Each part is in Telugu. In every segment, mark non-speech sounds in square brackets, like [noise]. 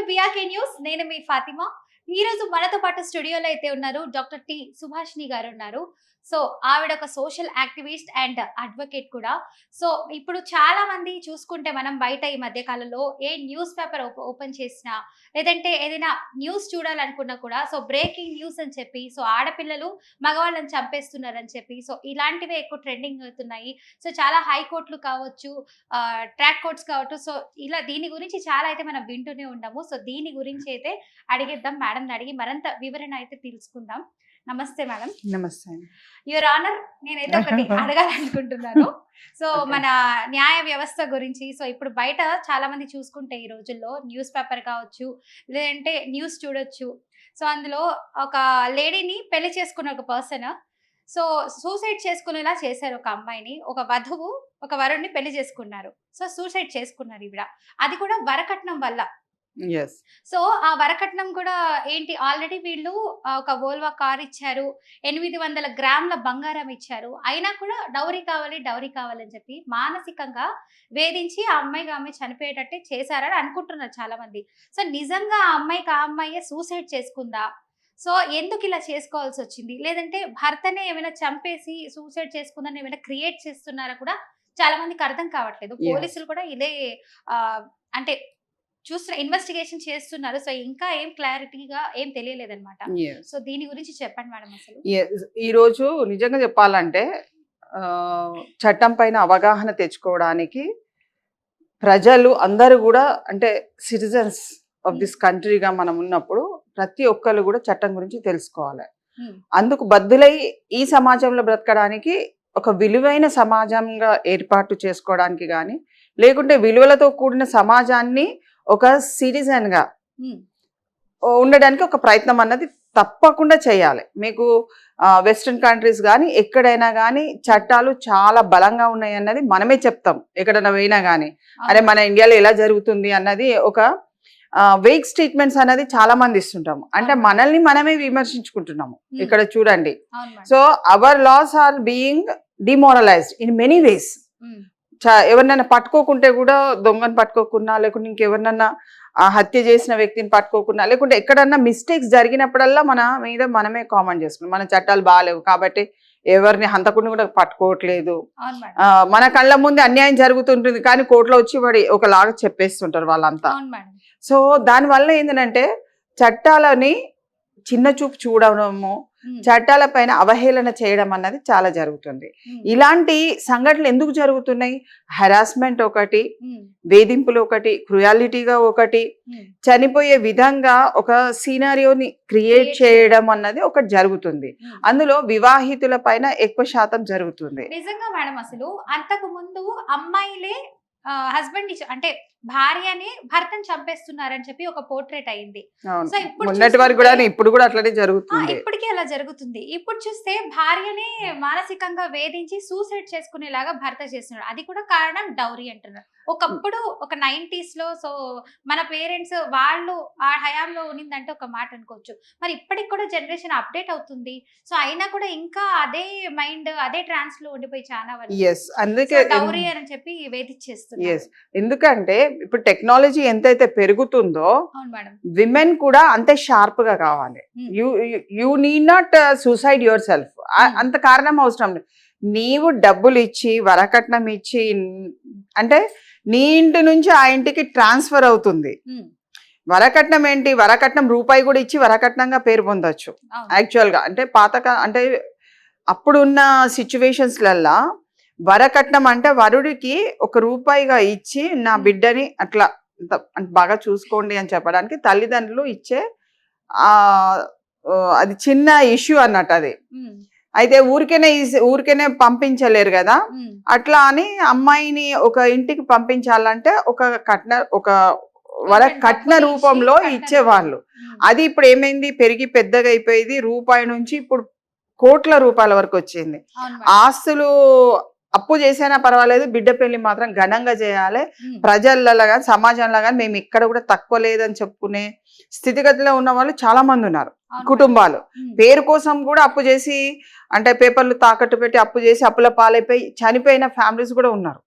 టు బిఆర్కే న్యూస్ నేను మీ ఫాతిమా. ఈ రోజు మనతో పాటు స్టూడియోలో అయితే ఉన్నారు డాక్టర్ టి సుభాష్ని గారు ఉన్నారు. సో ఆవిడ ఒక సోషల్ యాక్టివిస్ట్ అండ్ అడ్వకేట్ కూడా. సో ఇప్పుడు చాలా మంది చూసుకుంటే మనం బయట ఈ మధ్య కాలంలో ఏ న్యూస్ పేపర్ ఓపెన్ చేసినా లేదంటే ఏదైనా న్యూస్ చూడాలనుకున్నా కూడా సో బ్రేకింగ్ న్యూస్ అని చెప్పి సో ఆడపిల్లలు మగవాళ్ళని చంపేస్తున్నారని చెప్పి సో ఇలాంటివే ఎక్కువ ట్రెండింగ్ అవుతున్నాయి. సో చాలా హైకోర్టులు కావచ్చు ట్రాక్ కోర్ట్స్ కావచ్చు సో ఇలా దీని గురించి చాలా అయితే మనం వింటూనే ఉండము సో దీని గురించి అయితే అడిగిద్దాం. మేడం అడిగి మరింత వివరణ అయితే తెలుసుకుందాం. నమస్తే మేడం. నమస్తే. యువర్ ఆనర్ నేనైతే ఒకటి [laughs] అడగాలనుకుంటున్నాను. సో. [laughs] మన న్యాయ వ్యవస్థ గురించి సో ఇప్పుడు బయట చాలా మంది చూసుకుంటే ఈ రోజుల్లో న్యూస్ పేపర్ కావచ్చు లేదంటే న్యూస్ చూడొచ్చు. సో అందులో ఒక లేడీని పెళ్ళి చేసుకున్న ఒక పర్సన్ సో సూసైడ్ చేసుకునేలా చేశారు ఒక అమ్మాయిని. ఒక వధువు ఒక వరుణ్ణి పెళ్ళి చేసుకున్నారు. సో సూసైడ్ చేసుకున్నారు ఈవిడ. అది కూడా వరకట్నం వల్ల. సో ఆ వరకట్నం కూడా ఏంటి ఆల్రెడీ వీళ్ళు ఒక వోల్వా కార్ ఇచ్చారు ఎనిమిది వందల గ్రాముల బంగారం ఇచ్చారు. అయినా కూడా డౌరీ కావాలి డౌరీ కావాలని చెప్పి మానసికంగా వేధించి ఆ అమ్మాయికి ఆ అమ్మాయి చనిపోయేటట్టే చేశారని అనుకుంటున్నారు చాలా మంది సో నిజంగా ఆ అమ్మాయికి ఆ అమ్మాయి సూసైడ్ చేసుకుందా? సో ఎందుకు ఇలా చేసుకోవాల్సి వచ్చింది? లేదంటే భర్తనే ఏమైనా చంపేసి సూసైడ్ చేసుకుందని ఏమైనా క్రియేట్ చేస్తున్నారా కూడా చాలా మందికి అర్థం కావట్లేదు. పోలీసులు కూడా ఇదే అంటే చూస్తున్న ఇన్వెస్టిగేషన్ చేస్తున్నారు. సో ఇంకా ఏం క్లారిటీగా ఏం తెలియలేదన్నమాట. సో దీని గురించి చెప్పండి మేడం అసలు. Yes. ఈరోజు నిజంగా చెప్పాలంటే చట్టం పైన అవగాహన తెచ్చుకోవడానికి ప్రజలు అందరూ కూడా అంటే సిటిజన్స్ ఆఫ్ దిస్ కంట్రీగా మనం ఉన్నప్పుడు ప్రతి ఒక్కరు కూడా చట్టం గురించి తెలుసుకోవాలి. Hmm. అందుకు బద్దులై ఈ సమాజంలో బ్రతకడానికి ఒక విలువైన సమాజంగా ఏర్పాటు చేసుకోవడానికి కానీ లేకుంటే విలువలతో కూడిన సమాజాన్ని ఒక citizen గా ఉమ్, ఉండడానికి ఒక ప్రయత్నం అన్నది తప్పకుండా చేయాలి. మీకు వెస్ట్రన్ కంట్రీస్ కానీ ఎక్కడైనా కానీ చట్టాలు చాలా బలంగా ఉన్నాయి అన్నది మనమే చెప్తాం. ఎక్కడైనా పోయినా కానీ అరే మన ఇండియాలో ఎలా జరుగుతుంది అన్నది ఒక వెయిక్ స్టేట్మెంట్స్ అనేది చాలా మంది ఇస్తుంటాము. అంటే. మనల్ని మనమే విమర్శించుకుంటున్నాము. Hmm. ఇక్కడ చూడండి. So our laws are being demoralised in many ways ఎవరినైనా పట్టుకోకుంటే కూడా దొంగను పట్టుకోకున్నా లేకుంటే ఇంకెవరినన్నా ఆ హత్య చేసిన వ్యక్తిని పట్టుకోకున్నా లేకుంటే ఎక్కడన్నా మిస్టేక్స్ జరిగినప్పుడల్లా మన మీద మనమే కామెంట్ చేసుకున్నాం. మన చట్టాలు బాగాలేవు కాబట్టి ఎవరిని హంతకుండా కూడా పట్టుకోవట్లేదు. మన కళ్ళ ముందు అన్యాయం జరుగుతుంటుంది కానీ కోర్టులో వచ్చి వాడి ఒకలాగా చెప్పేస్తుంటారు వాళ్ళంతా. సో దానివల్ల ఏంటంటే చట్టాలని చిన్న చూపు చూడడము ఉమ్, చట్టాల పైన అవహేళన చేయడం అన్నది చాలా జరుగుతుంది. ఇలాంటి సంఘటనలు ఎందుకు జరుగుతున్నాయి? హెరాస్మెంట్ ఒకటి వేధింపులు ఒకటి క్రుయాలిటీగా ఒకటి చనిపోయే విధంగా ఒక సీనారియోని క్రియేట్ చేయడం అన్నది ఒకటి జరుగుతుంది. అందులో వివాహితుల పైన ఎక్కువ శాతం జరుగుతుంది. నిజంగా మేడం అసలు అంతకు ముందు అమ్మాయిలే హస్బెండ్ అంటే భార్యని భర్తను చంపేస్తున్నారని చెప్పి ఒక పోర్ట్రేట్ అయింది. సో ఇప్పుడు కూడా చూస్తుంటే- ఇప్పుడు కూడా అట్లనే ఆ, జరుగుతుంది. ఇప్పటికీ అలా జరుగుతుంది. ఇప్పుడు చూస్తే భార్యని మానసికంగా వేధించి సూసైడ్ చేసుకునేలాగా భర్త చేస్తున్నాడు. అది కూడా కారణం డౌరీ అంటున్నారు. ఒకప్పుడు ఒక నైన్టీస్లో సో మన పేరెంట్స్ వాళ్ళు ఆ హయాంలో ఉన్నిందంటే ఒక మాట అనుకోవచ్చు మరి ఇప్పటికి కూడా జనరేషన్ అప్డేట్ అవుతుంది సో అయినా కూడా ఇంకా అదే మైండ్ అదే ట్రాన్స్లో ఉండిపోయి చాలా అందుకే డౌరీ అని చెప్పి వేధించేస్తున్నారు ఎస్ ఎందుకంటే ఇప్పుడు టెక్నాలజీ ఎంతైతే పెరుగుతుందో అవును మేడం విమెన్ కూడా అంతే షార్ప్గా కావాలి Hmm. You you need not suicide your self Hmm. అంత కారణం అవసరం లేదు నీవు డబ్బులు ఇచ్చి వరకట్నం ఇచ్చి అంటే నీ ఇంటి నుంచి ఆ ఇంటికి ట్రాన్స్ఫర్ అవుతుంది. వరకట్నం ఏంటి వరకట్నం రూపాయి కూడా ఇచ్చి వరకట్నంగా పేరు పొందొచ్చు. అవును. యాక్చువల్గా అంటే పాతక అంటే అప్పుడున్న సిచ్యువేషన్స్లల్లా వరకట్నం అంటే వరుడికి ఒక రూపాయిగా ఇచ్చి నా. బిడ్డని అట్లా బాగా చూసుకోండి అని చెప్పడానికి తల్లిదండ్రులు ఇచ్చే అది చిన్న ఇష్యూ అన్నట్టు అది. అయితే ఊరికేనే ఊరికేనే పంపించలేరు కదా. అట్లా అని అమ్మాయిని ఒక ఇంటికి పంపించాలంటే ఒక కట్న ఒక వర కొంచెం కట్న రూపంలో ఇచ్చేవాళ్ళు. అది ఇప్పుడు ఏమైంది? పెరిగి పెద్దగా అయిపోయింది. రూపాయి నుంచి ఇప్పుడు కోట్ల రూపాయల వరకు వచ్చింది. ఆస్తులు అప్పు చేసైనా పర్వాలేదు బిడ్డ పెళ్ళి మాత్రం ఘనంగా చేయాలి. ప్రజలలో కానీ సమాజంలో కానీ మేము ఇక్కడ కూడా తక్కువ లేదని చెప్పుకునే స్థితిగతిలో ఉన్న వాళ్ళు చాలా మంది ఉన్నారు. కుటుంబాలు. పేరు కోసం కూడా అప్పు చేసి అంటే పేపర్లు తాకట్టు పెట్టి అప్పు చేసి అప్పుల పాలైపోయి చనిపోయిన ఫ్యామిలీస్ కూడా ఉన్నారు.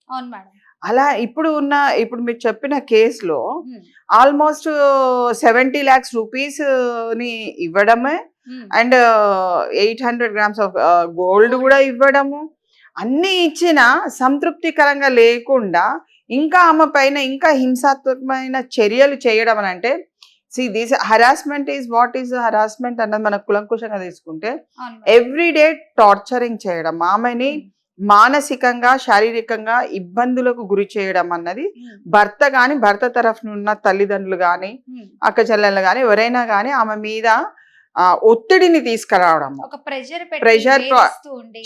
అలా ఇప్పుడు ఉన్న ఇప్పుడు మీరు చెప్పిన కేసులో ఆల్మోస్ట్ సెవెంటీ ల్యాక్స్ రూపీస్ని ఇవ్వడమే and eight hundred grams of gold. కూడా ఇవ్వడము. అన్ని ఇచ్చిన సంతృప్తికరంగా లేకుండా ఇంకా ఆమె పైన ఇంకా హింసాత్మకమైన చర్యలు చేయడం అని అంటే see this harassment is what is harassment అన్నది మనకు కులంకుశంగా తీసుకుంటే. ఎవ్రీ డే టార్చరింగ్ చేయడం ఆమెని మానసికంగా శారీరకంగా ఇబ్బందులకు గురి చేయడం అన్నది భర్త గాని భర్త తరఫున ఉన్న తల్లిదండ్రులు ఉమ్. అక్క చెల్లెళ్ళు గాని ఎవరైనా గాని ఆమె మీద ఒత్తిడిని తీసుకురావడం ఒక ప్రెషర్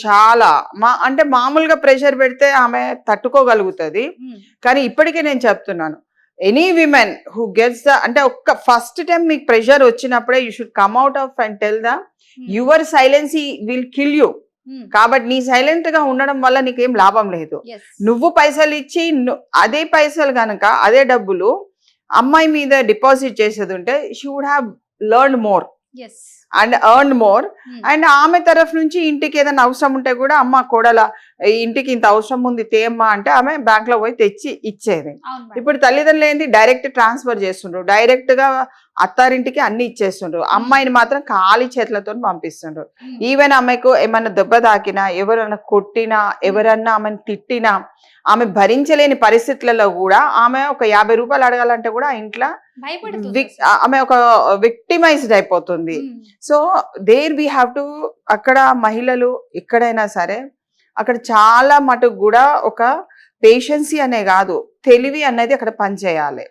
చాలా. మా అంటే మామూలుగా ప్రెషర్ పెడితే ఆమె తట్టుకోగలుగుతుంది. కానీ ఇప్పటికే నేను చెప్తున్నాను. Any women who gets the అంటే ఒక్క ఫస్ట్ టైం మీకు ప్రెషర్ వచ్చినప్పుడే you should come out of and tell the your silence will kill you కాబట్టి నీ సైలెంట్గా ఉండడం వల్ల నీకేం లాభం లేదు. నువ్వు పైసలు ఇచ్చి అదే పైసలు కనుక అదే డబ్బులు అమ్మాయి మీద డిపాజిట్ చేసేది ఉంటే she would have learn more. And earn more and ఆమె తరఫు నుంచి ఇంటికి ఏదైనా అవసరం ఉంటే కూడా అమ్మ కోడల ఇంటికి ఇంత అవసరం ఉంది తేమ్మా అంటే ఆమె బ్యాంక్లో పోయి తెచ్చి ఇచ్చేది. ఇప్పుడు తల్లిదండ్రులు ఏంది? డైరెక్ట్ ట్రాన్స్ఫర్ చేస్తుండ్రు. డైరెక్ట్గా అత్తారింటికి అన్ని ఇచ్చేస్తుండ్రు. అమ్మాయిని మాత్రం ఖాళీ చేతులతో పంపిస్తుండ్రు. ఈవెన్ ఆమెకు ఏమన్నా దెబ్బ తాకినా ఎవరన్నా కొట్టినా ఎవరన్నా ఆమెను తిట్టినా ఆమె భరించలేని పరిస్థితులలో కూడా ఆమె ఒక యాభై రూపాయలు అడగాలంటే కూడా ఆ ఇంట్లో. ఆమె ఒక విక్టిమైజ్డ్ అయిపోతుంది. So there we have to అక్కడ మహిళలు ఎక్కడైనా సరే అక్కడ చాలా మటుకు కూడా ఒక పేషెన్సీ అనే కాదు. తెలివి అనేది అక్కడ పనిచేయాలి.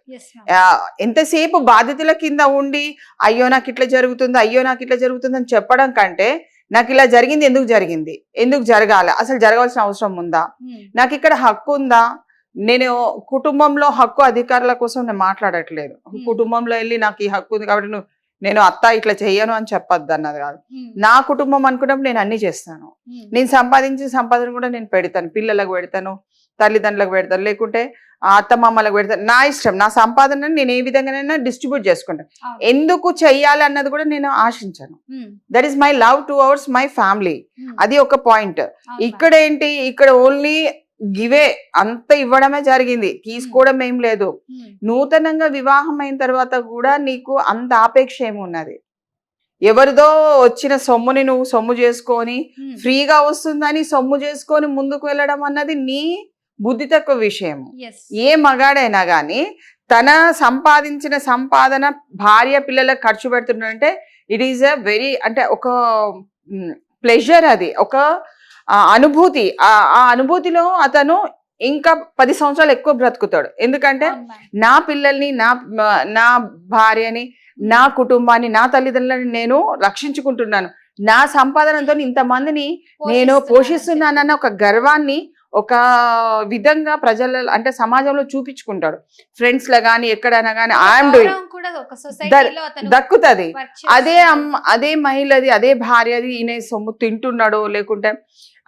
ఎంతసేపు బాధితుల కింద ఉండి అయ్యో నాకు ఇట్లా జరుగుతుంది అయ్యో నాకు ఇట్లా జరుగుతుంది అని చెప్పడం కంటే నాకు ఇలా జరిగింది ఎందుకు జరిగింది? ఎందుకు జరగాలి? అసలు జరగాల్సిన అవసరం ఉందా? ఉమ్, నాకు ఇక్కడ హక్కు ఉందా? నేను కుటుంబంలో హక్కు అధికారుల కోసం నేను మాట్లాడట్లేదు. కుటుంబంలో వెళ్ళి నాకు ఈ హక్కు ఉంది కాబట్టి నువ్వు నేను అత్త ఇట్లా చెయ్యను అని చెప్పొద్దు అన్నది కాదు. నా కుటుంబం అనుకున్నప్పుడు నేను అన్ని చేస్తాను. నేను సంపాదించిన సంపాదన కూడా నేను పెడతాను. పిల్లలకు పెడతాను తల్లిదండ్రులకు పెడతాను లేకుంటే ఆ అత్తమామలకు పెడతాను. నా ఇష్టం నా సంపాదనని నేను ఏ విధంగానైనా డిస్ట్రిబ్యూట్ చేసుకుంటాను. ఎందుకు చెయ్యాలి అన్నది కూడా నేను ఆశించాను. That is my love towards my family అది ఒక పాయింట్. ఇక్కడ ఏంటి? ఇక్కడ ఓన్లీ గివే అంత ఇవ్వడమే జరిగింది. తీసుకోవడం ఏం లేదు. నూతనంగా వివాహం అయిన తర్వాత కూడా నీకు అంత ఆపేక్ష ఏమున్నది ఎవరిదో వచ్చిన సొమ్ముని నువ్వు సొమ్ము చేసుకొని ఫ్రీగా వస్తుందని సొమ్ము చేసుకొని ముందుకు వెళ్ళడం అన్నది నీ బుద్ధి తక్కువ విషయం. ఏ మగాడైనా కానీ తన సంపాదించిన సంపాదన భార్య పిల్లలకు ఖర్చు పెడుతున్నాడంటే ఇట్ ఈస్ అ వెరీ అంటే ఒక ప్లెజర్ అది. ఒక ఆ, అనుభూతి ఆ ఆ అనుభూతిలో అతను ఇంకా పది సంవత్సరాలు ఎక్కువ బ్రతుకుతాడు. ఎందుకంటే. నా పిల్లల్ని నా నా భార్యని నా కుటుంబాన్ని నా తల్లిదండ్రులని నేను రక్షించుకుంటున్నాను. నా సంపాదనతో ఇంతమందిని నేను పోషిస్తున్నానని పోషిస్తున్నానన్న ఒక గర్వాన్ని ఒక విధంగా ప్రజల అంటే సమాజంలో చూపించుకుంటాడు. ఫ్రెండ్స్లో గానీ ఎక్కడైనా గానీ ఐఎమ్ డూయింగ్ దక్కుతుంది. అదే అదే మహిళది అదే భార్యది ఈయన సొమ్ము తింటున్నాడు లేకుంటే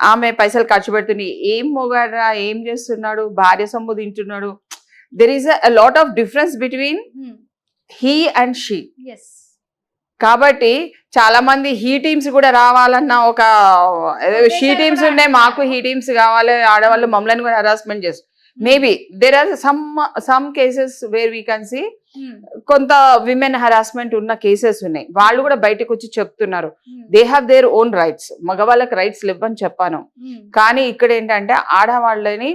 ఆమె పైసలు ఖర్చు పెడుతుంది. ఏం మొగాడ్రా? ఏం చేస్తున్నాడు? భార్య సొమ్ము తింటున్నాడు there is a lot of difference between he and she. కాబట్టి చాలా మంది హీ టీమ్స్ కూడా రావాలన్న ఒక షీ టీమ్స్ ఉన్నాయి మాకు. హీ టీమ్స్ కావాలి ఆడవాళ్ళు మమ్మల్ని కూడా హరాస్మెంట్ చేస్తారు. Maybe there are some some cases where we can see కొంత విమెన్ హరాస్మెంట్ ఉన్న కేసెస్ ఉన్నాయి. వాళ్ళు కూడా బయటకు వచ్చి చెప్తున్నారు. They have their own rights మగవాళ్ళకి రైట్స్ లేవని చెప్పాను. ఉమ్, కానీ ఇక్కడ ఏంటంటే ఆడవాళ్ళని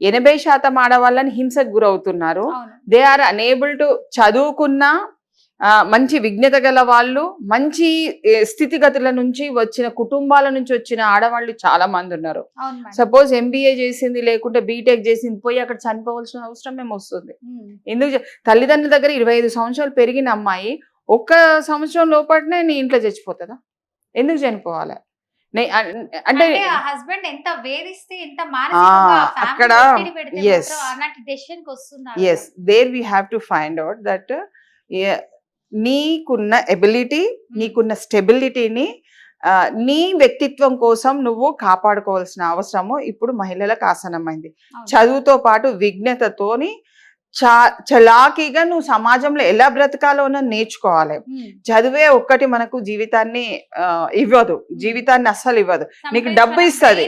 ఎనభై శాతం ఆడవాళ్ళని హింసకు గురవుతున్నారు. దే ఆర్ అనేబుల్ టు చదువుకున్న మంచి విజ్ఞత గల వాళ్ళు మంచి స్థితిగతుల నుంచి వచ్చిన కుటుంబాల నుంచి వచ్చిన ఆడవాళ్ళు చాలా మంది ఉన్నారు. సపోజ్ ఎంబీఏ చేసింది లేకుంటే బీటెక్ చేసింది పోయి అక్కడ చనిపోవాల్సిన అవసరం మేము వస్తుంది. ఎందుకు తల్లిదండ్రుల దగ్గర ఇరవై ఐదు సంవత్సరాలు పెరిగిన అమ్మాయి ఒక్క సంవత్సరం లోపలనే నీ ఇంట్లో చచ్చిపోతుందా? ఎందుకు చనిపోవాలి? అంటే హస్బెండ్ ఎంత వేధిస్తే ఎంత అక్కడ yes there we have to find out that నీకున్న ఎబిలిటీ నీకున్న స్టెబిలిటీని నీ వ్యక్తిత్వం కోసం నువ్వు కాపాడుకోవాల్సిన అవసరము ఇప్పుడు మహిళలకు ఆసనమైంది. చదువుతో పాటు విజ్ఞతతోని చా చలాకీగా నువ్వు సమాజంలో ఎలా బ్రతకాలో నేర్చుకోవాలి. ఉమ్. చదివే ఒక్కటి మనకు జీవితాన్ని ఇవ్వదు. జీవితాన్ని అస్సలు ఇవ్వదు. నీకు డబ్బు ఇస్తది.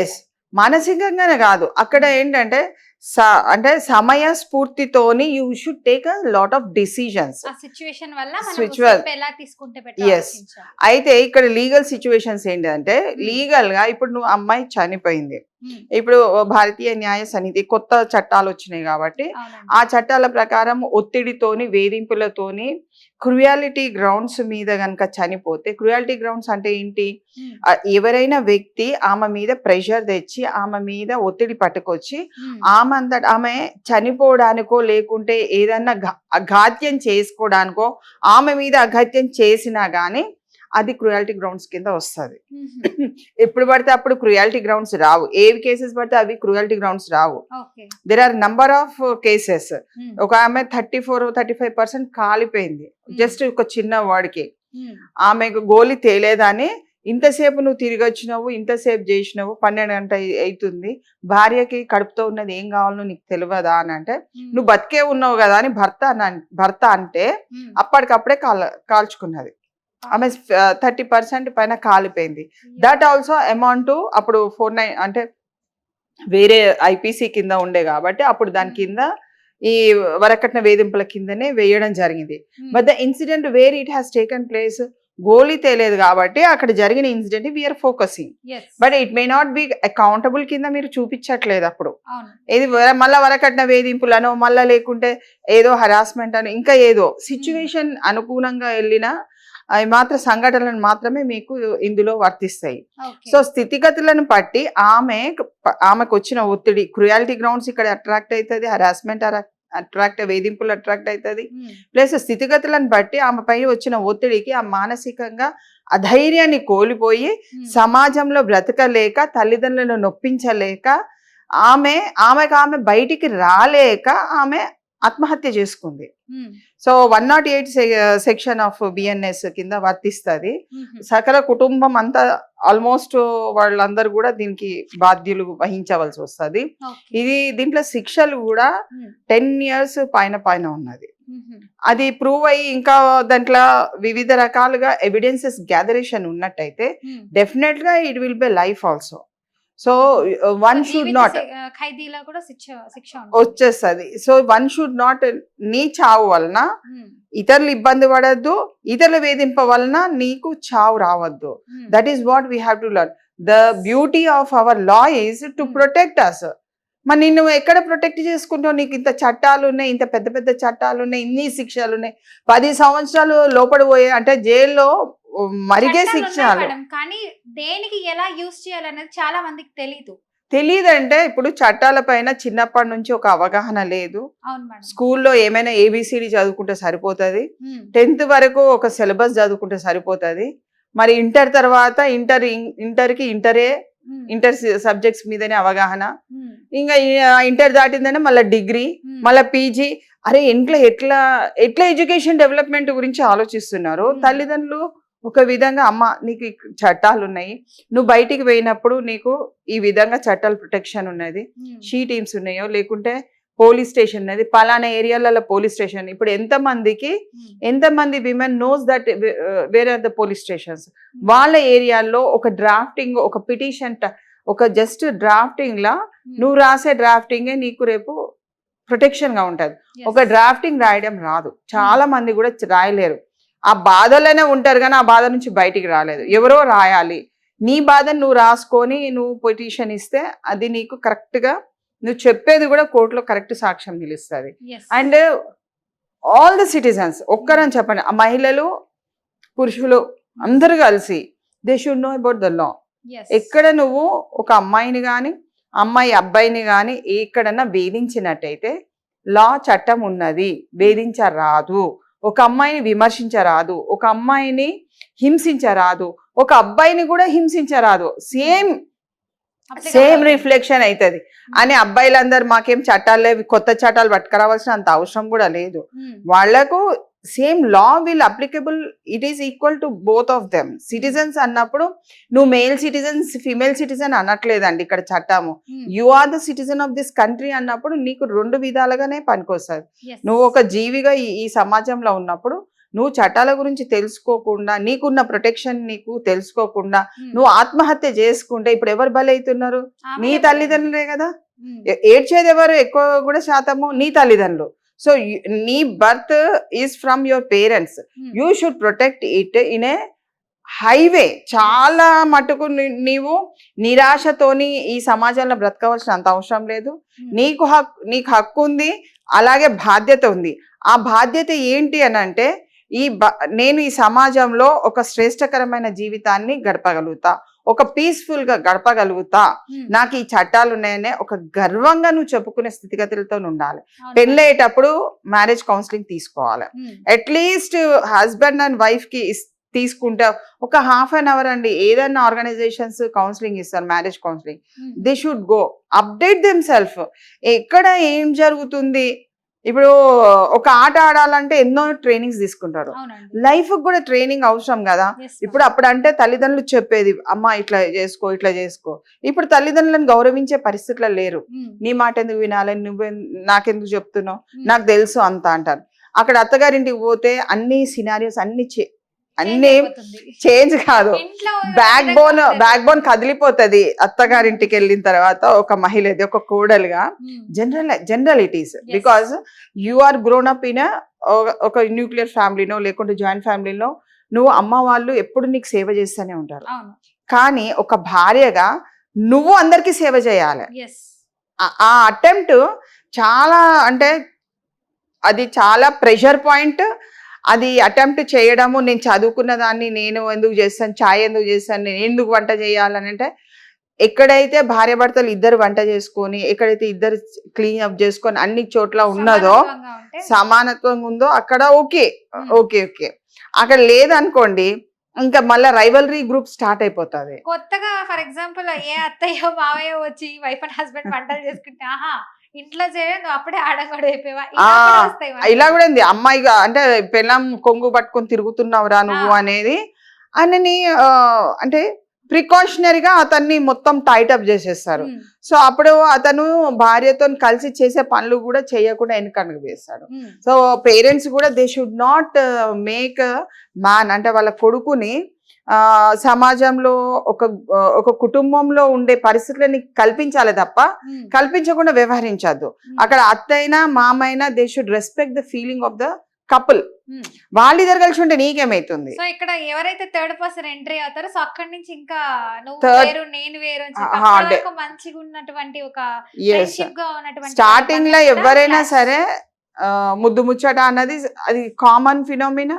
ఎస్ మానసికంగానే కాదు. అక్కడ ఏంటంటే స అంటే సమయ స్ఫూర్తితోని you should take a lot of decisions situation వల్ల. ఆలోచించాలి. అయితే ఇక్కడ లీగల్ సిచ్యువేషన్స్ ఏంటంటే లీగల్గా ఇప్పుడు నువ్వు అమ్మాయి చనిపోయింది ఉమ్. ఇప్పుడు భారతీయ న్యాయ సమితి కొత్త చట్టాలు వచ్చినాయి కాబట్టి. ఆ చట్టాల ప్రకారం ఒత్తిడితోని వేధింపులతోని క్రుయాలిటీ గ్రౌండ్స్ మీద గనక చనిపోతే క్రుయాలిటీ గ్రౌండ్స్ అంటే ఏంటి. ఆ, ఎవరైనా వ్యక్తి ఆమె మీద ప్రెషర్ తెచ్చి ఆమె మీద ఒత్తిడి పట్టుకొచ్చి ఉమ్. ఆమె అంతట ఆమె చనిపోవడానికో లేకుంటే ఏదన్నా అఘాత్యం చేసుకోవడానికో ఆమె మీద అఘాత్యం చేసినా గానీ అది క్రుయాలిటీ గ్రౌండ్స్ కింద వస్తుంది. [laughs] ఎప్పుడు పడితే అప్పుడు క్రుయాలిటీ గ్రౌండ్స్ రావు. ఏవి కేసెస్ పడితే అవి cruelty grounds Rao. There are number of cases. ఒక ఆమె thirty four thirty five percent కాలిపోయింది. జస్ట్ ఒక చిన్న ఉమ్. ఆమెకు గోలి తేలేదని ఇంతసేపు నువ్వు తిరిగి వచ్చినావు ఇంతసేపు చేసినావు పన్నెండు గంట అవుతుంది భార్యకి కడుపుతో ఉన్నది ఏం కావాలో నీకు తెలియదా అని అంటే. నువ్వు బతికే ఉన్నావు కదా అని భర్త భర్త అంటే. అప్పటికప్పుడే కాల్ కాల్చుకున్నది ఆమె థర్టీ పర్సెంట్ పైన కాలిపోయింది దట్ ఆల్సో అమౌంట్ అప్పుడు ఫోర్ నైన్ అంటే వేరే ఐపీసీ కింద ఉండే కాబట్టి అప్పుడు దాని. కింద ఈ వరకట్న వేధింపుల కిందనే వేయడం జరిగింది. But the incident where it has taken place గోలీ తేలేదు కాబట్టి అక్కడ జరిగిన incident we're focusing. But it may not be accountable కింద మీరు చూపించట్లేదు అప్పుడు. ఇది మళ్ళా వరకట్న వేధింపులను మళ్ళా లేకుంటే ఏదో హరాస్మెంట్ అని ఇంకా ఏదో సిచ్యువేషన్ అనుగుణంగా వెళ్ళిన అవి మాత్రం సంఘటనలను మాత్రమే మీకు ఇందులో వర్తిస్తాయి. సో స్థితిగతులను బట్టి ఆమె ఆమెకు వచ్చిన ఒత్తిడి క్రుయాలిటీ గ్రౌండ్స్ ఇక్కడ అట్రాక్ట్ అవుతుంది హరాస్మెంట్ అట్రాక్ట్ వేధింపులు అట్రాక్ట్ అవుతుంది. ప్లస్ స్థితిగతులను బట్టి ఆమె పై వచ్చిన ఒత్తిడికి ఆ మానసికంగా అధైర్యాన్ని కోల్పోయి ఉమ్. సమాజంలో బ్రతకలేక తల్లిదండ్రులను నొప్పించలేక ఆమె ఆమెకు ఆమె బయటికి రాలేక ఆమె ఆత్మహత్య చేసుకుంది ఉమ్. So one nought eight section of BNS కింద వర్తిస్తుంది ఉమ్. సకల కుటుంబం అంతా ఆల్మోస్ట్ వాళ్ళందరూ కూడా దీనికి బాధ్యులు వహించవలసి వస్తుంది ఇది దీంట్లో శిక్షలు కూడా ఉమ్. టెన్ ఇయర్స్ పైన పైన ఉన్నది. అది ప్రూవ్ అయ్యి ఇంకా దాంట్లో వివిధ రకాలుగా ఎవిడెన్సెస్ గ్యాదరేషన్ ఉన్నట్టయితే. డెఫినెట్గా it will be life also so one should not ఖైదీలో కూడా శిక్ష. వచ్చేస్తుంది సో వన్ షుడ్ నాట్ నీ చావు వలన ఉమ్. ఇతరులు ఇబ్బంది పడద్దు ఇతరుల వేధింప వలన నీకు చావు రావద్దు. That is what we have to learn the beauty of our law is to Hmm. Protect us మరి నిన్ను ఎక్కడ ప్రొటెక్ట్ చేసుకుంటావు నీకు ఇంత చట్టాలు ఉన్నాయి ఇంత పెద్ద పెద్ద చట్టాలు ఉన్నాయి ఇన్ని శిక్షలు ఉన్నాయి పది సంవత్సరాలు లోపడి పోయే అంటే జైల్లో మరిగే శిక్షలు మేడం, కానీ దేనికి ఎలా యూస్ చేయాలనేది చాలా మందికి తెలీదు తెలియదంటే ఇప్పుడు చట్టాల పైన చిన్నప్పటి నుంచి ఒక అవగాహన లేదు స్కూల్లో ఏమైనా ఏబిసిడి చదువుకుంటే సరిపోతుంది. టెన్త్ వరకు ఒక సిలబస్ చదువుకుంటే సరిపోతుంది మరి ఇంటర్ తర్వాత ఇంటర్ ఇంటర్కి ఇంటరే. ఇంటర్ సబ్జెక్ట్స్ మీదనే అవగాహన. ఇంకా ఇంటర్ దాటిందనే మళ్ళీ డిగ్రీ. మళ్ళీ పీజీ అరే ఇంట్లో ఎట్లా ఎట్లా ఎడ్యుకేషన్ డెవలప్మెంట్ గురించి ఆలోచిస్తున్నారు. తల్లిదండ్రులు ఒక విధంగా అమ్మ నీకు చట్టాలు ఉన్నాయి నువ్వు బయటికి పోయినప్పుడు నీకు ఈ విధంగా చట్టాలు ప్రొటెక్షన్ ఉన్నది. షీ టీమ్స్ ఉన్నాయో లేకుంటే పోలీస్ స్టేషన్ ఉన్నది. పలానా ఏరియాలలో పోలీస్ స్టేషన్ ఇప్పుడు ఎంత మందికి ఉమ్. ఎంత మంది women knows that where are the police stations? వాళ్ళ ఏరియాల్లో ఒక డ్రాఫ్టింగ్ ఒక పిటిషన్ ఒక జస్ట్ డ్రాఫ్టింగ్ లా. నువ్వు రాసే డ్రాఫ్టింగే నీకు రేపు ప్రొటెక్షన్గా ఉంటది. ఒక డ్రాఫ్టింగ్ రాయడం రాదు. చాలా మంది కూడా రాయలేరు. ఆ బాధలోనే ఉంటారు కానీ ఆ బాధ నుంచి బయటికి రాలేదు. ఎవరో రాయాలి. నీ బాధను నువ్వు రాసుకొని నువ్వు పొజిషన్ ఇస్తే అది నీకు కరెక్ట్గా నువ్వు చెప్పేది కూడా కోర్టులో కరెక్ట్ సాక్ష్యం నిలుస్తుంది. అండ్ ఆల్ ద సిటిజన్స్ ఒక్కరని చెప్పండి. ఆ మహిళలు పురుషులు అందరూ కలిసి they should know about the law. ఎక్కడ నువ్వు ఒక అమ్మాయిని కానీ అమ్మాయి అబ్బాయిని కానీ ఎక్కడన్నా వేధించినట్టయితే లా చట్టం ఉన్నది. వేధించరాదు. ఒక అమ్మాయిని విమర్శించరాదు ఒక అమ్మాయిని హింసించరాదు ఒక అబ్బాయిని కూడా హింసించరాదు సేమ్ సేమ్. రిఫ్లెక్షన్ అవుతుంది అని అబ్బాయిలందరూ మాకేం చట్టాలు లేవు కొత్త చట్టాలు పట్టుకురావాల్సిన అంత అవసరం కూడా లేదు. వాళ్ళకు same law will applicable it is equal to both of them citizens అన్నప్పుడు నువ్వు మేల్ సిటిజన్స్ ఫిమేల్ సిటిజన్ అనట్లేదండి ఇక్కడ చట్టము Hmm. You are the citizen of this country అన్నప్పుడు నీకు రెండు విధాలుగానే పనికొస్తుంది. నువ్వు ఒక జీవిగా ఈ సమాజంలో ఉన్నప్పుడు నువ్వు చట్టాల గురించి తెలుసుకోకుండా నీకున్న ప్రొటెక్షన్ నీకు తెలుసుకోకుండా Hmm. నువ్వు ఆత్మహత్య చేసుకుంటే ఇప్పుడు ఎవరు బలవుతున్నారు నీ. తల్లిదండ్రులే కదా Hmm. ఏడ్చేది ఎవరు ఎక్కువ కూడా శాతము నీ తల్లిదండ్రులు సో నీ birth is from your parents. You should protect it in a highway చాలా మటుకు నీవు నిరాశతోని ఈ సమాజంలో బ్రతకవలసిన అంత అవసరం లేదు. Hmm. నీకు హక్కు నీకు హక్కు ఉంది అలాగే బాధ్యత ఉంది. ఆ బాధ్యత ఏంటి అని అంటే ఈ బ- నేను ఈ సమాజంలో ఒక శ్రేష్టకరమైన జీవితాన్ని గడపగలుగుతా. ఒక పీస్ఫుల్గా గడపగలుగుతా. నాకు ఈ చట్టాలు ఉన్నాయనే ఒక గర్వంగా నువ్వు చెప్పుకునే స్థితిగతులతో ఉండాలి అవును. పెళ్ళయ్యేటప్పుడు మ్యారేజ్ కౌన్సిలింగ్ తీసుకోవాలి. అట్లీస్ట్ హస్బెండ్ అండ్ వైఫ్కి తీసుకుంటే ఒక హాఫ్ అన్ అవర్ అండి ఏదైనా ఆర్గనైజేషన్స్ కౌన్సిలింగ్ ఇస్తారు marriage counselling. They should go update them self ఎక్కడ ఏం జరుగుతుంది ఇప్పుడు ఒక ఆట ఆడాలంటే ఎన్నో ట్రైనింగ్స్ తీసుకుంటారు. లైఫ్ కూడా ట్రైనింగ్ అవసరం కదా. ఇప్పుడు అప్పుడు అంటే తల్లిదండ్రులు చెప్పేది అమ్మ ఇట్లా చేసుకో ఇట్లా చేసుకో. ఇప్పుడు తల్లిదండ్రులను గౌరవించే పరిస్థితిలో లేరు. నీ మాట ఎందుకు వినాలి? నువ్వు నాకెందుకు చెప్తున్నావు. నాకు తెలుసు అంత అంటారు. అక్కడ అత్తగారింటికి పోతే అన్ని సినారియోస్ అన్ని అన్ని. చేంజ్ కాదు బ్యాక్ బోన్. బ్యాక్ బోన్ కదిలిపోతది అత్తగారింటికి వెళ్ళిన తర్వాత ఒక మహిళది ఒక కోడలుగా. General general it is. Because you are grown up in ఒక న్యూక్లియర్ ఫ్యామిలీనో లేకుంటే జాయింట్ ఫ్యామిలీలో నువ్వు అమ్మ వాళ్ళు ఎప్పుడు నీకు సేవ చేస్తూనే ఉంటారు కానీ ఒక భార్యగా నువ్వు అందరికీ సేవ చేయాలి ఆ అటెంప్ట్ చాలా అంటే అది చాలా ప్రెషర్ పాయింట్ అది అటెంప్ట్ చేయడము నేను చదువుకున్న దాన్ని నేను ఎందుకు చేస్తాను ఛాయ్ ఎందుకు చేస్తాను నేను ఎందుకు వంట చేయాలని అంటే ఎక్కడైతే భార్య భర్తలు ఇద్దరు వంట చేసుకొని ఎక్కడైతే ఇద్దరు క్లీన్ అప్ చేసుకొని అన్ని చోట్ల ఉన్నదో సమానత్వంగా ఉందో అక్కడ ఓకే. ఓకే ఓకే అక్కడ లేదనుకోండి ఇంకా మళ్ళీ రైవలరీ గ్రూప్ స్టార్ట్ అయిపోతుంది కొత్తగా ఫర్ ఎగ్జాంపుల్ ఏ అత్తయ్య మావయ్య వచ్చి వైఫ్ అండ్ హస్బెండ్ వంటలు చేసుకుంటే ఆహా ఇంట్లో చేయ నువ్వు అప్పుడే ఆడంగడు అయిపోయావా ఇలా కూడా ఉంది అమ్మాయిగా అంటే పెళ్ళం కొంగు పట్టుకొని తిరుగుతున్నావురా నువ్వు. అనేది ఆయనని ఆ, అంటే ప్రికాషనరీగా అతన్ని మొత్తం టైట్ అప్ చేసేస్తారు. సో అప్పుడు అతను భార్యతో కలిసి చేసే పనులు కూడా చేయకుండా వెనకనకు వేస్తాడు. సో పేరెంట్స్ కూడా they should not make man అంటే వాళ్ళ కొడుకుని సమాజంలో ఒక ఒక కుటుంబంలో ఉండే పరిస్థితులని కల్పించాలి తప్ప Hmm. కల్పించకుండా వ్యవహరించద్దు Hmm. అక్కడ అత్తైనా మామైనా they should respect the feeling of the couple. వాళ్ళిద్దరు కలిసి ఉంటే నీకేమైతుంది సో ఇక్కడ ఎవరైతే థర్డ్ పర్సన్ ఎంట్రీ అవుతారో సో అక్కడి నుంచి ఇంకా నువ్వు వేరు నేను వేరు మంచిగా ఉన్నటువంటి ఒక స్టార్టింగ్లో ఎవరైనా. సరే ముద్దు ముచ్చట అన్నది అది కామన్ ఫినోమినా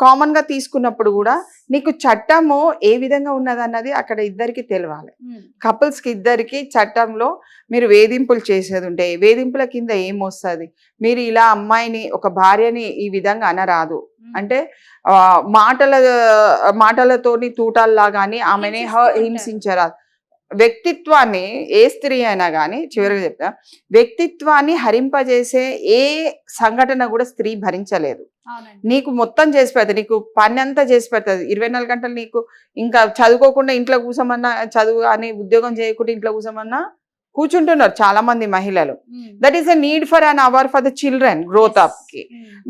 కామన్గా తీసుకున్నప్పుడు కూడా నీకు చట్టము ఏ విధంగా ఉన్నది అన్నది అక్కడ ఇద్దరికి తెలవాలి Hmm. కపుల్స్కి ఇద్దరికి చట్టంలో మీరు వేధింపులు చేసేది ఉంటే వేధింపుల కింద ఏం వస్తుంది మీరు ఇలా అమ్మాయిని ఒక భార్యని ఈ విధంగా అనరాదు. అంటే మాటల మాటలతోని తూటాల్లా గాని ఆమెని. హింసించరాదు వ్యక్తిత్వాన్ని ఏ స్త్రీ అయినా కానీ చివరిగా చెప్తా వ్యక్తిత్వాన్ని హరింపజేసే ఏ సంఘటన కూడా స్త్రీ భరించలేదు నీకు మొత్తం చేసి పెడతాది నీకు పని అంతా చేసి పెడతాది ఇరవై నాలుగు గంటలు నీకు ఇంకా చదువుకోకుండా ఇంట్లో కూసమన్నా చదువు అని ఉద్యోగం చేయకుండా ఇంట్లో కూసమన్నా కూర్చుంటున్నారు చాలా మంది మహిళలు. That is a need for an hour for the children growth అప్కి.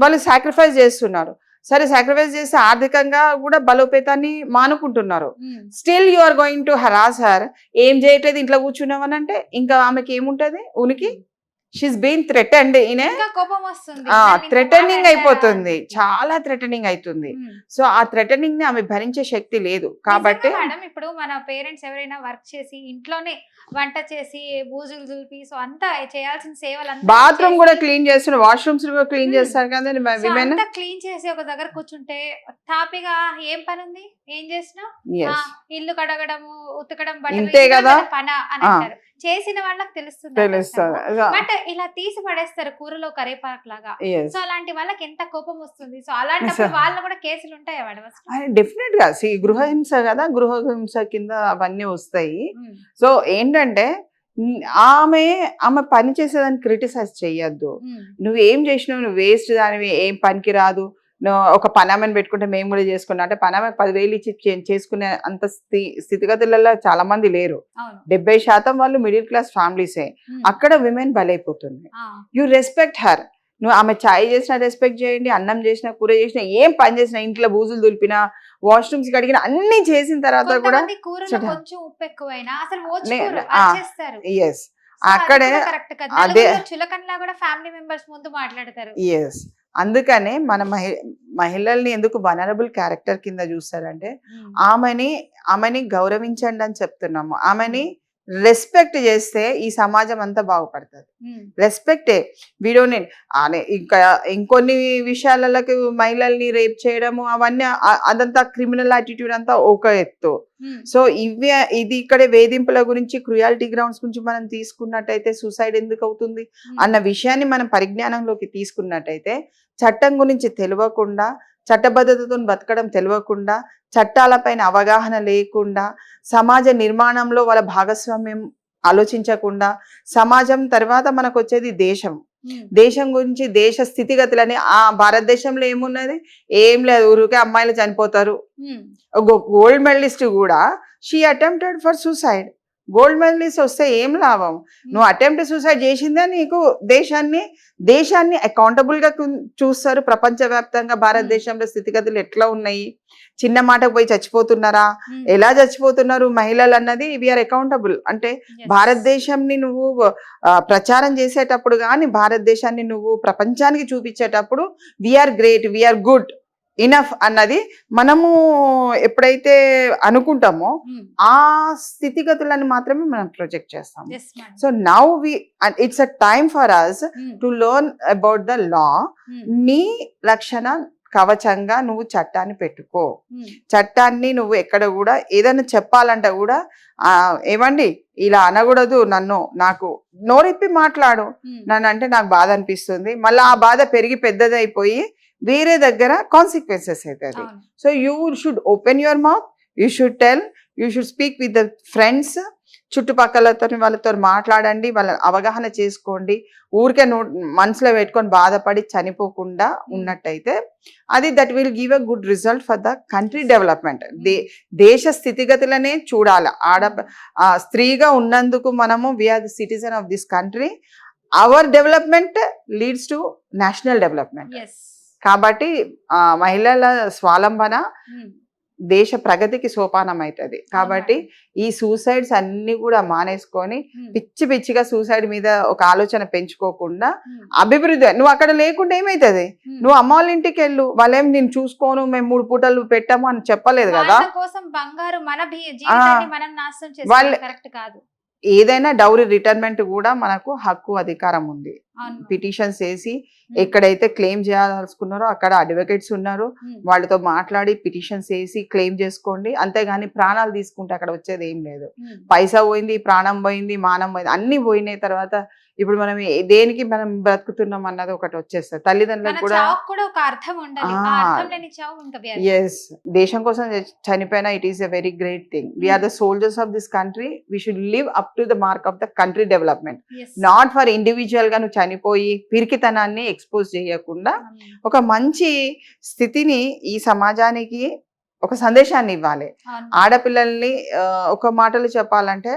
వాళ్ళు సాక్రిఫైస్ చేస్తున్నారు. సరే సాక్రిఫైస్ చేసి ఆర్థికంగా కూడా బలోపేతాన్ని మానుకుంటున్నారు. Still you are going to harass her ఏం చేయట్లేదు ఇంట్లో కూర్చున్నామని అంటే ఇంకా ఆమెకి ఏముంటది? ఉనికి? షీస్ బీన్ థ్రెటెండ్ ఇనే థ్రెటనింగ్ అయిపోతుంది? చాలా థ్రెటనింగ్ అవుతుంది. సో ఆ థ్రెటనింగ్ని ఆమె భరించే శక్తి లేదు. కాబట్టి మేడం ఇప్పుడు మన పేరెంట్స్ ఎవరైనా వర్క్ చేసి ఇంట్లోనే వంట చేసి బూజులు దులిపి సో అంతా చేయాల్సిన సేవలు బాత్రూమ్ కూడా క్లీన్ చేస్తున్నారు. వాష్రూమ్స్ కూడా క్లీన్ Hmm. చేస్తారు కదా క్లీన్ చేసి ఒక దగ్గర కూర్చుంటే తాపిగా ఏం పని ఉంది ఏం చేసినా ఇల్లు కడగడము ఉతకడం? పన అని. అంటారు. చేసిన వాళ్ళకి తెలుస్తుంది తెలుస్తుంది. బట్ ఇలా తీసి పడేస్తారు కూరలో కరేపాకు లాగా. సో అలాంటి వాళ్ళకి ఎంత కోపం వస్తుంది? సో అలాంటప్పుడు [laughs] So- వాళ్ళు కూడా కేసులు ఉంటాయా? డెఫినెట్గా. See, గృహహింస కదా గృహహింస కింద అవన్నీ వస్తాయి. ఉమ్, సో ఏంటంటే ఆమె ఆమె పని చేసేదాన్ని క్రిటిసైజ్ చెయ్యొద్దు. ఉమ్, నువ్వు ఏం చేసినావు? నువ్వు వేస్ట్ దానివి ఏం పనికి రాదు ఒక పనామని పెట్టుకుంటే మేము కూడా చేసుకున్నా. అంటే పనామకి పదివేలు ఇచ్చి చేసుకునే అంత స్థి స్థితిగతులలో చాలా మంది లేరు డెబ్బై శాతం వాళ్ళు మిడిల్ క్లాస్ ఫ్యామిలీసే. అక్కడ విమెన్ బలైపోతుంది. You respect her. నువ్వు ఆమె చాయ్ చేసినా రెస్పెక్ట్ చేయండి అన్నం చేసినా కూర చేసినా ఏం పని చేసినా ఇంట్లో బూజులు దులిపినా వాష్రూమ్స్ కడిగినా అన్ని చేసిన తర్వాత కూడా ఎస్ అక్కడే అదే- చులకనలా కూడా ఫ్యామిలీ మెంబర్స్ ముందు మాట్లాడతారు. ఎస్ అందుకనే మన మహి మహిళల్ని ఎందుకు వనరబుల్ క్యారెక్టర్ కింద చూస్తారంటే ఆమెని ఆమెని గౌరవించండి అని చెప్తున్నాము. ఆమెని రెస్పెక్ట్ చేస్తే ఈ సమాజం అంతా బాగుపడుతుంది. రెస్పెక్టే వీడియోని అనే ఇంకా ఇంకొన్ని విషయాలకి మహిళల్ని రేప్ చేయడము అవన్నీ అదంతా క్రిమినల్ యాటిట్యూడ్ అంతా ఒక ఎత్తు. సో ఇవి ఇది ఇక్కడ వేధింపుల గురించి క్రుయాలిటీ గ్రౌండ్స్ గురించి మనం తీసుకున్నట్టయితే సూసైడ్ ఎందుకు అవుతుంది? అన్న విషయాన్ని మనం పరిజ్ఞానంలోకి తీసుకున్నట్టయితే చట్టం గురించి తెలియకుండా చట్టబద్ధతతో బతకడం తెలియకుండా చట్టాలపైన అవగాహన లేకుండా సమాజ నిర్మాణంలో వాళ్ళ భాగస్వామ్యం ఆలోచించకుండా సమాజం తర్వాత మనకు వచ్చేది దేశం దేశం గురించి దేశ స్థితిగతులని ఆ భారతదేశంలో ఏమున్నది? ఏం లేదు ఊరికే అమ్మాయిలు చనిపోతారు. గోల్డ్ మెడలిస్ట్ కూడా she attempted for suicide gold medallist వస్తే ఏం లాభం? నువ్వు అటెంప్ట్ సూసైడ్ చేసిందే నీకు దేశాన్ని దేశాన్ని అకౌంటబుల్గా చూస్తారు ప్రపంచవ్యాప్తంగా భారతదేశంలో స్థితిగతులు ఎట్లా ఉన్నాయి? చిన్న మాటకు పోయి చచ్చిపోతున్నారా? ఉమ్, ఎలా చచ్చిపోతున్నారు మహిళలు అన్నది వీఆర్ అకౌంటబుల్ అంటే. భారతదేశంని నువ్వు ప్రచారం చేసేటప్పుడు కానీ భారతదేశాన్ని నువ్వు ప్రపంచానికి చూపించేటప్పుడు we're great we're good enough అన్నది మనము ఎప్పుడైతే అనుకుంటామో ఉమ్, ఆ స్థితిగతులను మాత్రమే మనం ప్రొజెక్ట్ చేస్తాం yes, madam. So now we it's a time for us to learn about the law నీ లక్షణ కవచంగా నువ్వు చట్టాన్ని పెట్టుకో. చట్టాన్ని నువ్వు ఎక్కడ కూడా ఏదైనా చెప్పాలంటే కూడా ఆ, ఏమండి ఇలా అనకూడదు నన్ను నాకు నోరెప్పి మాట్లాడు. నన్ను అంటే నాకు బాధ అనిపిస్తుంది. మళ్ళీ ఆ బాధ పెరిగి పెద్దదైపోయి వేరే దగ్గర కాన్సిక్వెన్సెస్ అవుతుంది so you should open your mouth you should tell you should speak with the friends చుట్టుపక్కలతో వాళ్ళతో మాట్లాడండి వాళ్ళ అవగాహన చేసుకోండి. ఊరికే నో మనసులో పెట్టుకొని బాధపడి చనిపోకుండా ఉన్నట్టయితే అది that will give a good result for the country development they దేశ స్థితిగతులనే చూడాలి. ఆడ ఆ, స్త్రీగా ఉన్నందుకు మనము we're the citizen of this country our development leads to national development కాబట్టి మహిళల స్వాలంబన ఉమ్, దేశ ప్రగతికి సోపానం అవుతుంది కాబట్టి ఈ సూసైడ్స్ అన్ని కూడా మానేసుకొని పిచ్చి పిచ్చిగా సూసైడ్ మీద ఒక ఆలోచన పెంచుకోకుండా అభివృద్ధి నువ్వు అక్కడ లేకుండా ఏమైతుంది. నువ్వు అమ్మ వాళ్ళ ఇంటికి వెళ్ళు. వాళ్ళేం నేను చూసుకోను మేము మూడు పూటలు పెట్టాము అని చెప్పలేదు కదా? కోసం బంగారు మన వాళ్ళ- ఏదైనా డౌరీ రిటర్న్మెంట్ కూడా మనకు హక్కు అధికారం ఉంది. పిటిషన్స్ వేసి ఎక్కడైతే క్లెయిమ్ చేయాలనుకున్నారో అక్కడ అడ్వకేట్స్ ఉన్నారు. వాళ్ళతో మాట్లాడి పిటిషన్స్ వేసి క్లెయిమ్ చేసుకోండి. అంతేగాని ప్రాణాలు తీసుకుంటే అక్కడ వచ్చేది ఏం లేదు. పైసా పోయింది ప్రాణం పోయింది మానం పోయింది అన్ని పోయినాయి తర్వాత ఇప్పుడు మనం దేనికి మనం బ్రతుకుతున్నాం అన్నది ఒకటి వచ్చేస్తుంది తల్లిదండ్రులకు కూడా ఒక అర్థం ఉండాలి. ఎస్ దేశం కోసం చనిపోయినా it is a very great thing we're the soldiers of this country we should live up to the mark of the country development. Not for ఇండివిజువల్గా నువ్వు చనిపోయి పిరికితనాన్ని ఎక్స్పోజ్ చేయకుండా. ఒక మంచి స్థితిని ఈ సమాజానికి ఒక సందేశాన్ని ఇవ్వాలి. ఆడపిల్లల్ని ఒక మాటలు చెప్పాలంటే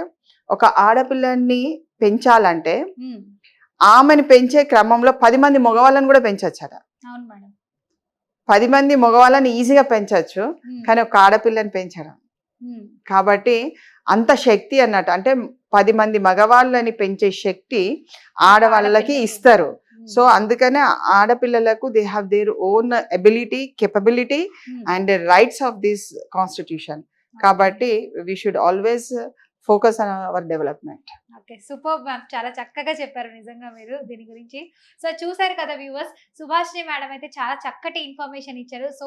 ఒక ఆడపిల్లల్ని పెంచాలంటే ఆమెను పెంచే క్రమంలో పది మంది మగవాళ్ళని కూడా పెంచొచ్చట. పది మంది మగవాళ్ళని ఈజీగా పెంచొచ్చు ఉమ్, కానీ ఒక ఆడపిల్లని పెంచడం కాబట్టి అంత శక్తి అన్నట్టు అంటే పది మంది మగవాళ్ళని పెంచే శక్తి ఆడవాళ్ళకి. ఇస్తారు. సో అందుకనే ఆడపిల్లలకు they have their own ability capability and rights of this constitution కాబట్టి we should always focus on our development okay super ma'am చాలా చక్కగా చెప్పారు నిజంగా మీరు దీని గురించి. సో చూసారు కదా వ్యూవర్స్ సుభాష్ని మేడం అయితే చాలా చక్కటి ఇన్ఫర్మేషన్ ఇచ్చారు. సో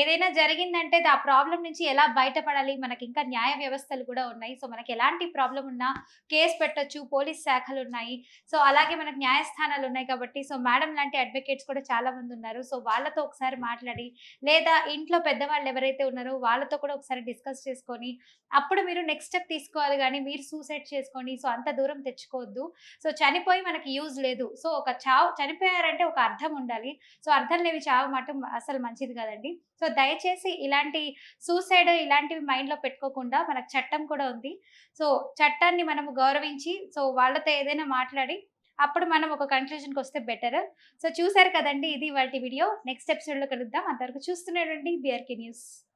ఏదైనా జరిగిందంటే ఆ ప్రాబ్లం నుంచి ఎలా బయటపడాలి? మనకి ఇంకా న్యాయ వ్యవస్థలు కూడా ఉన్నాయి. సో మనకి ఎలాంటి ప్రాబ్లం ఉన్నా కేసు పెట్టొచ్చు పోలీస్ శాఖలు ఉన్నాయి. సో అలాగే మనకు న్యాయస్థానాలు ఉన్నాయి కాబట్టి సో మేడం లాంటి అడ్వకేట్స్ కూడా చాలా మంది ఉన్నారు. సో వాళ్ళతో ఒకసారి మాట్లాడి లేదా ఇంట్లో పెద్దవాళ్ళు ఎవరైతే ఉన్నారో వాళ్ళతో కూడా ఒకసారి డిస్కస్ చేసుకొని అప్పుడు మీరు నెక్స్ట్ స్టెప్ తీసుకోవాలి కానీ మీరు సూసైడ్ చేసుకొని సో అంత దూరం తెచ్చుకోవద్దు. సో చనిపోయి మనకి యూజ్ లేదు. సో ఒక చావు చనిపోయారంటే ఒక అర్థం ఉండాలి. సో అర్థం లేని చావు మాత్రం అసలు మంచిది కదండి. సో దయచేసి ఇలాంటి సూసైడ్ ఇలాంటివి మైండ్లో పెట్టుకోకుండా మనకు చట్టం కూడా ఉంది. సో చట్టాన్ని మనము గౌరవించి సో వాళ్ళతో ఏదైనా మాట్లాడి అప్పుడు మనం ఒక కన్క్లూజన్కి వస్తే బెటర్. సో చూసారు కదండి ఇది వాటి వీడియో. నెక్స్ట్ ఎపిసోడ్లో కలుద్దాం. అంతవరకు చూస్తున్నాడండి ఉండండి బీఆర్కే న్యూస్.